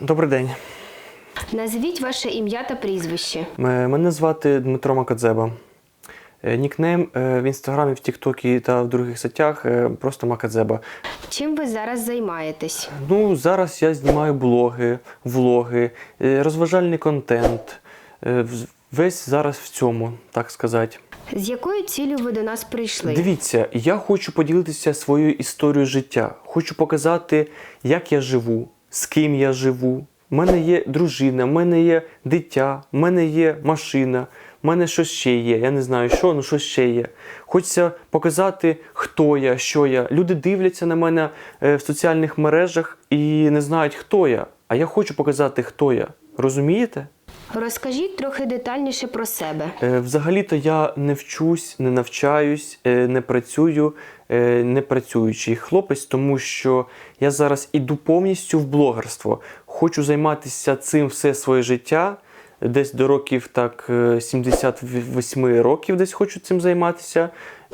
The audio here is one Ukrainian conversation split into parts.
Добрий день. Назвіть ваше ім'я та прізвище. Мене звати Дмитро Макадзеба. Е, Нікнейм е, в інстаграмі, в Тіктокі та в других сетях е, просто Макадзеба. Чим ви зараз займаєтесь? Ну, зараз я знімаю блоги, влоги, е, розважальний контент. Е, Весь зараз в цьому, так сказати. З якою цілею ви до нас прийшли? Дивіться, я хочу поділитися своєю історією життя. Хочу показати, як я живу, з ким я живу. У мене є дружина, в мене є дитя, в мене є машина, в мене щось ще є. Я не знаю що, ну що ще є. Хочеться показати, хто я, що я. Люди дивляться на мене е, в соціальних мережах і не знають, хто я. А я хочу показати, хто я. Розумієте? Розкажіть трохи детальніше про себе. Е, Взагалі-то я не вчусь, не навчаюсь, е, не працюю, е, не працюючий хлопець, тому що я зараз іду повністю в блогерство. Хочу займатися цим все своє життя. Десь до років так е, 78 років десь хочу цим займатися.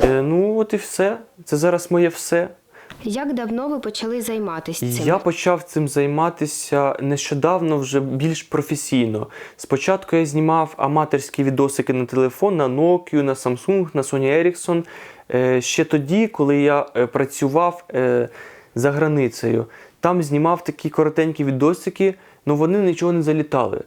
Ну от і все. Це зараз моє все. Як давно ви почали займатися цим? Я почав цим займатися нещодавно, вже більш професійно. Спочатку я знімав аматорські відосики на телефон, на Nokia, на Samsung, на Sony Ericsson. Е, Ще тоді, коли я е, працював е, за границею. Там знімав такі коротенькі відосики, але вони нічого не залітали.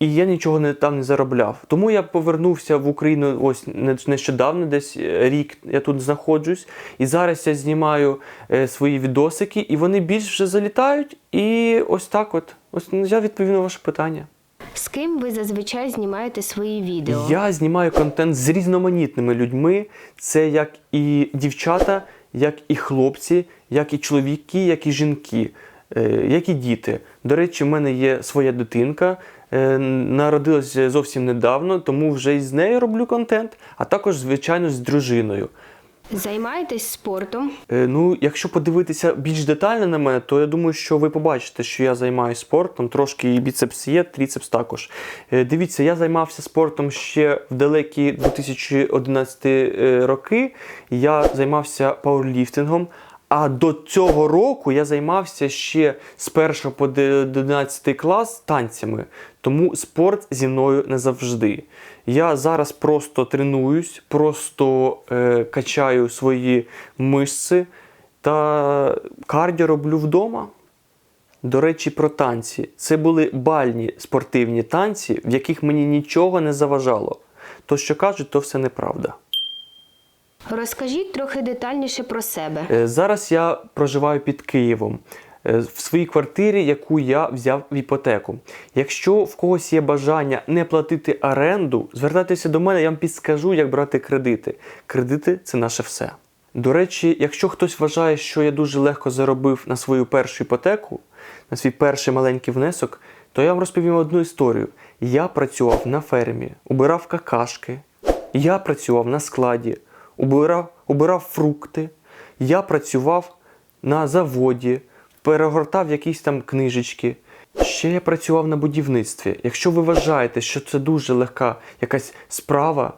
І я нічого не, там не заробляв. Тому я повернувся в Україну ось не- нещодавно, десь е, рік я тут знаходжусь. І зараз я знімаю е, свої відосики, і вони більш вже залітають. І ось так от. Ось ну, я відповів на ваше питання. З ким ви зазвичай знімаєте свої відео? Я знімаю контент з різноманітними людьми. Це як і дівчата, як і хлопці, як і чоловіки, як і жінки, як і діти. До речі, в мене є своя дитинка. е, Народилася зовсім недавно, тому вже і з нею роблю контент, а також, звичайно, з дружиною. Займаєтесь спортом? Е, Ну, якщо подивитися більш детально на мене, то я думаю, що ви побачите, що я займаюся спортом, трошки і біцепс є, тріцепс також. Е, Дивіться, я займався спортом ще в далекі 2011 е, роки. Я займався пауерліфтингом. А до цього року я займався ще з 1 по 11 клас танцями. Тому спорт зі мною не завжди. Я зараз просто тренуюсь, просто е, качаю свої мишці та кардіо роблю вдома. До речі, про танці. Це були бальні спортивні танці, в яких мені нічого не заважало. То, що кажуть, то все неправда. Розкажіть трохи детальніше про себе. Е, Зараз я проживаю під Києвом е, в своїй квартирі, яку я взяв в іпотеку. Якщо в когось є бажання не платити оренду, звертайтеся до мене, я вам підскажу, як брати кредити. Кредити це наше все. До речі, якщо хтось вважає, що я дуже легко заробив на свою першу іпотеку, на свій перший маленький внесок, то я вам розповім одну історію. Я працював на фермі, убирав какашки, я працював на складі, убирав, убирав фрукти, я працював на заводі, перегортав якісь там книжечки. Ще я працював на будівництві. Якщо ви вважаєте, що це дуже легка якась справа,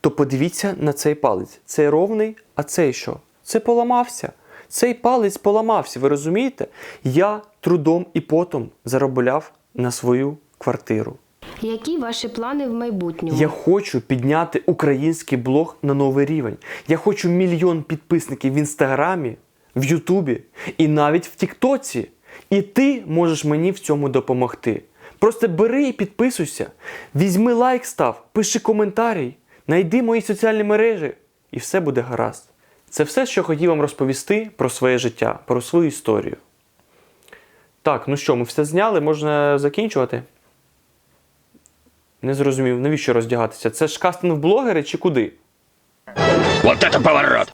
то подивіться на цей палець. Цей ровний, а цей що? Це поламався. Цей палець поламався, ви розумієте? Я трудом і потом заробляв на свою квартиру. Які ваші плани в майбутньому? Я хочу підняти український блог на новий рівень. Я хочу мільйон підписників в інстаграмі, в Ютубі і навіть в Тіктоці. І ти можеш мені в цьому допомогти. Просто бери і підписуйся, візьми лайк, став, пиши коментарій, найди мої соціальні мережі, і все буде гаразд. Це все, що хотів вам розповісти про своє життя, про свою історію. Так, ну що, ми все зняли, можна закінчувати? Не зрозумів, навіщо роздягатися? Це ж кастинг блогери чи куди? Вот это поворот!